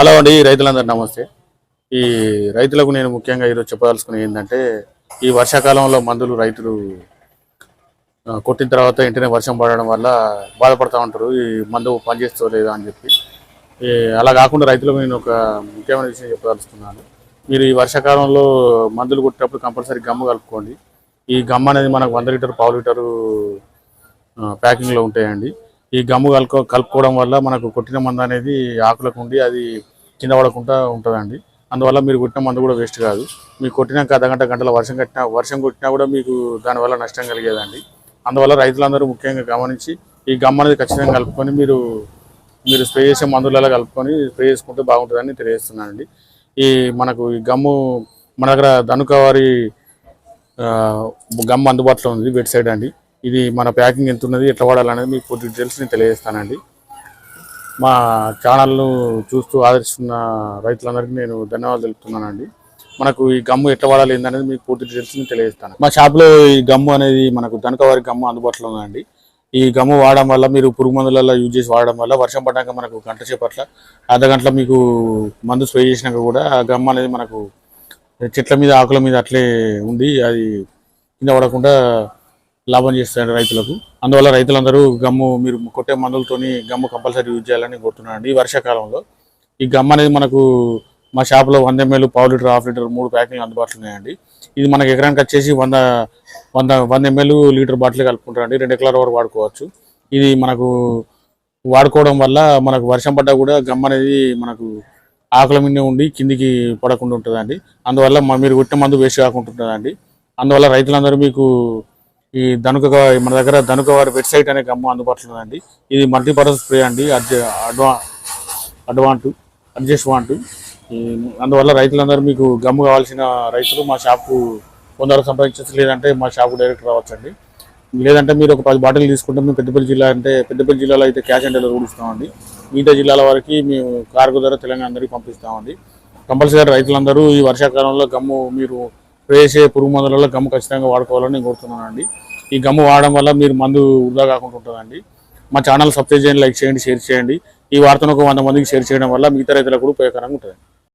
Hello అండి రైతులందరూ నమస్తే. ఈ రైతులకు నేను ముఖ్యంగా ఈరోజు చెప్పదలుచుకుని ఏంటంటే ఈ వర్షాకాలంలో మందులు రైతులు కొట్టిన తర్వాత వెంటనే వర్షం పడడం వల్ల బాధపడుతూ ఉంటారు. ఈ మందు పనిచేస్తలేదా అని చెప్పి. అలా కాకుండా రైతులకు నేను ఒక ముఖ్యమైన విషయం చెప్పదలుచుకున్నాను. మీరు ఈ వర్షాకాలంలో మందులు కొట్టినప్పుడు కంపల్సరీ గమ్ము కలుపుకోండి. ఈ గమ్ అనేది మనకు వంద లీటర్ పావు లీటరు ప్యాకింగ్లో ఉంటాయండి. ఈ గమ్ము కలుపు కలుపుకోవడం వల్ల మనకు కొట్టిన మందు అనేది ఆకులకు ఉండి అది కింద పడకుండా ఉంటుందండి. అందువల్ల మీరు కొట్టిన మందు కూడా వేస్ట్ కాదు. మీకు కొట్టినాక అర్ధగంట గంటల వర్షం కట్టినా వర్షం కొట్టినా కూడా మీకు దానివల్ల నష్టం కలిగేదండి. అందువల్ల రైతులందరూ ముఖ్యంగా గమనించి ఈ గమ్ అనేది ఖచ్చితంగా కలుపుకొని మీరు మీరు స్ప్రే చేసే మందులలో కలుపుకొని స్ప్రే చేసుకుంటే బాగుంటుందని తెలియజేస్తున్నానండి. ఈ మనకు ఈ గమ్ము మన దగ్గర ధనుకవారి గమ్ అందుబాటులో ఉంది వెట్ సైడ్ అండి. ఇది మన ప్యాకింగ్ ఎంత ఉన్నది ఎట్లా వాడాలనేది మీకు పూర్తి డీటెయిల్స్ నేను తెలియజేస్తానండి. మా ఛానల్ను చూస్తూ ఆదరిస్తున్న రైతులందరికీ నేను ధన్యవాదాలు తెలుపుతున్నానండి. మనకు ఈ గమ్ము ఎట్లా వాడాలి ఏందనేది మీకు పూర్తి డీటెయిల్స్ నేను తెలియజేస్తాను. మా షాప్లో ఈ గమ్ము అనేది మనకు దనకవారి గమ్ము అందుబాటులో ఉందండి. ఈ గమ్ము వాడడం వల్ల మీరు పురుగు మందులలో యూజ్ చేసి వాడడం వల్ల వర్షం పడ్డాక మనకు గంట సేపట్ల అర్ధ మీకు మందు స్ప్రే చేసినాక కూడా ఆ గమ్ము అనేది మనకు చెట్ల మీద ఆకుల మీద అట్లే ఉండి అది కింద పడకుండా లాభం చేస్తారు రైతులకు. అందువల్ల రైతులందరూ గమ్ము మీరు కొట్టే మందులతోని గమ్ము కంపల్సరీ యూజ్ చేయాలని కోరుతున్నానండి. ఈ వర్షాకాలంలో ఈ గమ్ అనేది మనకు మా షాప్లో వంద ఎంఎల్ పావు లీటర్ హాఫ్ లీటర్ మూడు ప్యాకింగ్లు అందుబాటులో ఉన్నాయండి. ఇది మనకి ఎకరానికి వచ్చేసి వంద వంద వంద ఎంఎల్ లీటర్ బాటిల్ కలుపుకుంటారండి. రెండు ఎకరాల వరకు వాడుకోవచ్చు. ఇది మనకు వాడుకోవడం వల్ల మనకు వర్షం పడ్డా కూడా గమ్ అనేది మనకు ఆకుల మీద ఉండి కిందికి పడకుండా ఉంటుందండి. అందువల్ల మీరు కొట్టిన మందు వేస్ట్ కాకుండా ఉంటుందండి. అందువల్ల రైతులందరూ మీకు ఈ ధనుక మన దగ్గర ధనుక వారి వెబ్సైట్ అనే గమ్ము అందుబాటులో ఉందండి. ఇది మల్టీపర్పస్ స్ప్రే అండి. అడ్వా అడ్వాంట్ అడ్జస్ట్ వాంట్. అందువల్ల రైతులందరూ మీకు గమ్ము కావాల్సిన రైతులు మా షాపు కొందరు సంపాదించచ్చు లేదంటే మా షాపు డైరెక్ట్ రావచ్చండి. లేదంటే మీరు ఒక పది బాటిల్ తీసుకుంటే మేము పెద్దపల్లి జిల్లా అంటే పెద్దపల్లి జిల్లాలో అయితే క్యాష్ ఆన్ డెలివరీ ఇస్తామండి. మిగతా జిల్లాల వరకు మేము కార్గో ద్వారా తెలంగాణ అందరికీ పంపిస్తామండి. కంపల్సరీ రైతులందరూ ఈ వర్షాకాలంలో గమ్ము మీరు వేసే పురుగు మందులలో గమ్ము ఖచ్చితంగా వాడుకోవాలని నేను కోరుతున్నానండి. ఈ గమ్ము వాడడం వల్ల మీరు మందు వృధా కాకుండా ఉంటుందండి. మా ఛానల్ సబ్స్క్రైబ్ చేయండి లైక్ చేయండి షేర్ చేయండి. ఈ వార్తను ఒక వంద మందికి షేర్ చేయడం వల్ల మిగతా రైతులకు కూడా ఉపయోగకరంగా ఉంటుంది